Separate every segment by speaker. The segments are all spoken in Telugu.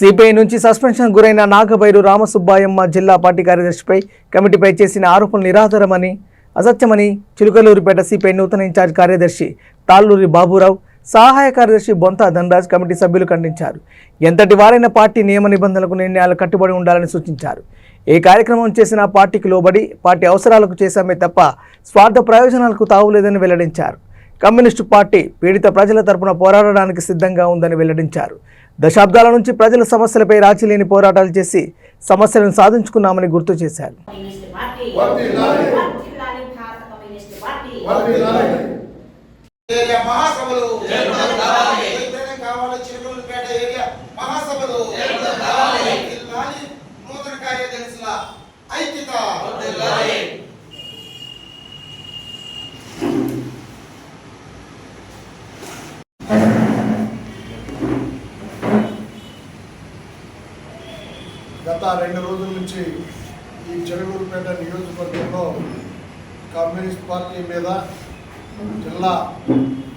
Speaker 1: సిపిఐ నుంచి సస్పెన్షన్ గురైన నాగబైరు రామసుబ్బాయమ్మ జిల్లా పార్టీ కార్యదర్శిపై కమిటీపై చేసిన ఆరోపణలు నిరాధారమని అసత్యమని చిలుకలూరిపేట సిపిఐ నూతన ఇన్ఛార్జ్ కార్యదర్శి తాళ్ళూరి బాబురావు సహాయ కార్యదర్శి బొంత ధనరాజ్ కమిటీ సభ్యులు ఖండించారు. ఎంతటి వారైన పార్టీ నియమ నిబంధనలకు నిర్ణయాలు కట్టుబడి ఉండాలని సూచించారు. ఏ కార్యక్రమం చేసినా పార్టీకి లోబడి పార్టీ అవసరాలకు చేశామే తప్ప స్వార్థ ప్రయోజనాలకు తావులేదని వెల్లడించారు. కమ్యూనిస్టు పార్టీ పీడిత ప్రజల తరపున పోరాడడానికి సిద్ధంగా ఉందని వెల్లడించారు. దశాబ్దాల నుంచి ప్రజల సమస్యలపై రాజీ లేని పోరాటాలు చేసి సమస్యలను సాధించుకున్నామని గుర్తు చేశారు.
Speaker 2: ఐక్యత పార్టీ
Speaker 3: వర్ధిల్లాలి.
Speaker 2: వర్ధిల్లాలి భారత కమ్యూనిస్ట్ పార్టీ
Speaker 3: వర్ధిల్లాలి.
Speaker 4: ఏరియా మహాసభలు
Speaker 3: జయప్రదం కావాలి.
Speaker 4: జయప్రదం కావాలి చిరుకులపేట ఏరియా మహాసభలు
Speaker 3: జయప్రదం కావాలి.
Speaker 4: వర్ధిల్లాలి. నూతన కార్యదర్శుల ఐక్యత
Speaker 3: వర్ధిల్లాలి.
Speaker 5: గత రెండు రోజుల నుంచి ఈ చెరువులపేట నియోజకవర్గంలో కమ్యూనిస్ట్ పార్టీ మీద జిల్లా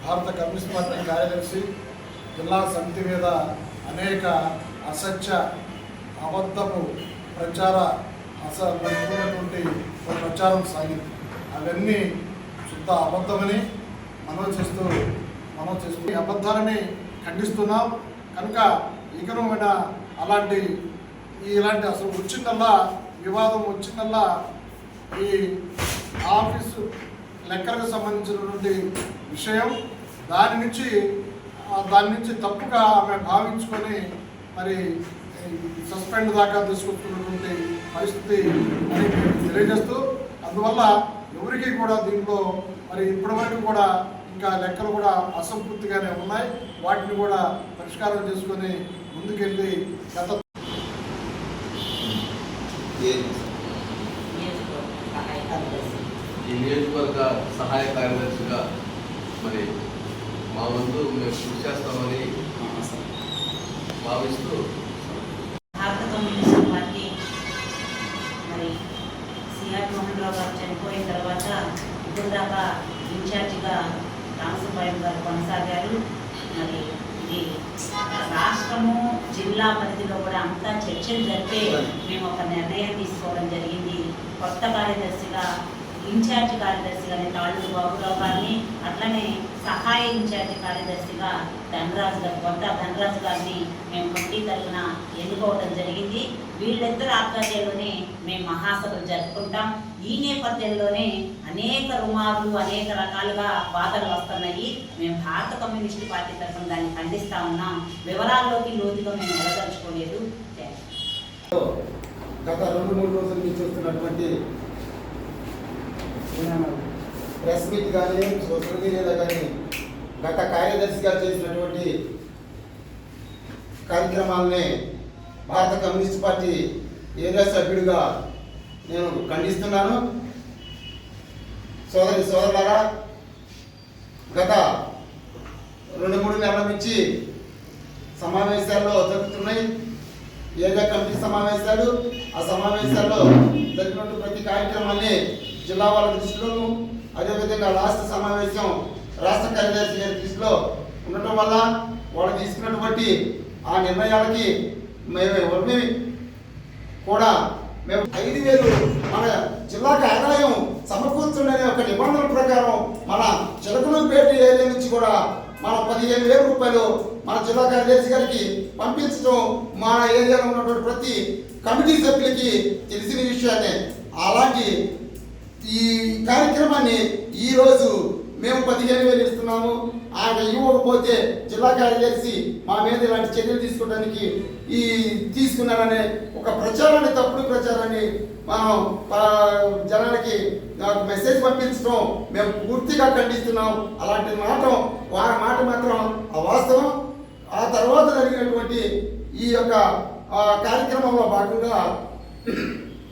Speaker 5: భారత కమ్యూనిస్ట్ పార్టీ కార్యదర్శి జిల్లా సమితి మీద అనేక అసత్య అబద్ధపు ప్రచార అస మర్చిపోయినటువంటి ప్రచారం సాగింది. అవన్నీ శుద్ధ అబద్ధమని మనం చేస్తూ మనం చేస్తూ ఈ అబద్ధాలని ఖండిస్తున్నాం. కనుక ఇకనమైన అలాంటి ఇలాంటి అసలు వచ్చిందల్లా వివాదం వచ్చిందల్లా ఈ ఆఫీసు లెక్కలకు సంబంధించినటువంటి విషయం దాని నుంచి దాని నుంచి తప్పుగా ఆమె భావించుకొని మరి సస్పెండ్ దాకా తీసుకొస్తున్నటువంటి పరిస్థితి అని తెలియజేస్తూ అందువల్ల ఎవరికి కూడా దీంట్లో మరి ఇప్పటివరకు కూడా ఇంకా లెక్కలు కూడా అసంపూర్తిగానే ఉన్నాయి. వాటిని కూడా పరిష్కారం చేసుకొని ముందుకెళ్ళి గత
Speaker 2: నియోజకవర్గ సహాయ కార్యదర్శి
Speaker 6: ఈ నియోజకవర్గ సహాయ కార్యదర్శిగా మరి మా వంతు మేము కృషి చేస్తామని భావిస్తూ
Speaker 2: భారత కమ్యూనిస్ట్ పార్టీ మరి సిఆర్ మోహన్ రావు గారు చనిపోయిన తర్వాత ఇప్పుడు దాకా ఇన్ఛార్జిగా రామసుబ్బాయం గారు కొనసాగారు. మరి ఇది రాష్ట్రము జిల్లా పరిధిలో కూడా అంతా చర్చలు జరిపే మేము ఒక నిర్ణయం తీసుకోవడం జరిగింది. కొత్త కార్యదర్శిగా ఇన్ఛార్జ్ కార్యదర్శిగానే తాళ్ళు బాబురావు గారిని అట్లనే సహాయ ఇన్ఛార్జ్ కార్యదర్శిగా ధనరాజు గారు కొత్త ధనరాజు గారిని మేము పొట్టి తరఫున ఎన్నుకోవడం జరిగింది. వీళ్ళిద్దరు ఆధ్వర్యంలోనే మేము మహాసభలు జరుపుకుంటాం. ఈ నేపథ్యంలోనే అనేక రుమాలు అనేక రకాలుగా బాధలు వస్తున్నాయి. మేము భారత కమ్యూనిస్ట్ పార్టీ తరఫున దాన్ని ఖండిస్తా ఉన్నాం. వివరాల్లోకి లోతుగా మేము వెళ్ళదలుచుకోలేదు.
Speaker 4: గత రెండు మూడు రోజుల నుంచి చూస్తున్నటువంటి ప్రెస్ మీట్ కానీ సోషల్ మీడియాలో కానీ గత కార్యదర్శిగా చేసినటువంటి కార్యక్రమాలని భారత కమ్యూనిస్ట్ పార్టీ ఏరియా సభ్యుడిగా నేను ఖండిస్తున్నాను. సోదరి సోదరులారా గత రెండు మూడు నెలల నుంచి సమావేశాల్లో జరుగుతున్నాయి. ఏరియా కమిటీ సమావేశాలు ఆ సమావేశాల్లో జరిగినటువంటి ప్రతి కార్యక్రమాన్ని జిల్లా వాళ్ళ దృష్టిలోను అదేవిధంగా రాష్ట్ర సమావేశం రాష్ట్ర కార్యదర్శి గారి దృష్టిలో ఉండటం వల్ల వాళ్ళు తీసుకున్నటువంటి ఆ నిర్ణయాలకి మేము ఎవరిని కూడా మేము ఐదు వేలు మన జిల్లాకు ఆదాయం సమకూర్చుండనే ఒక నిబంధన ప్రకారం మన చిలకలూరుపేట ఏరియా నుంచి కూడా మన పదిహేను వేల రూపాయలు మన జిల్లా కార్యదర్శి గారికి పంపించడం మన ఏరియాలో ఉన్నటువంటి ప్రతి కమిటీ సభ్యులకి తెలిసిన విషయాన్ని అలాంటి ఈ కార్యక్రమాన్ని ఈరోజు మేము పదిహేను వేలు ఇస్తున్నాము ఆయన ఇవ్వకపోతే జిల్లా కార్యదర్శి మా మీద ఇలాంటి చర్యలు తీసుకోవడానికి ఈ తీసుకున్నారనే ఒక ప్రచారాన్ని తప్పుడు ప్రచారాన్ని మనం ఆ, జనాలకి మెసేజ్ పంపించడం మేము పూర్తిగా ఖండిస్తున్నాం. అలాంటి మాట వారి మాట మాత్రం అవాస్తవం. ఆ తర్వాత జరిగినటువంటి ఈ యొక్క కార్యక్రమంలో భాగంగా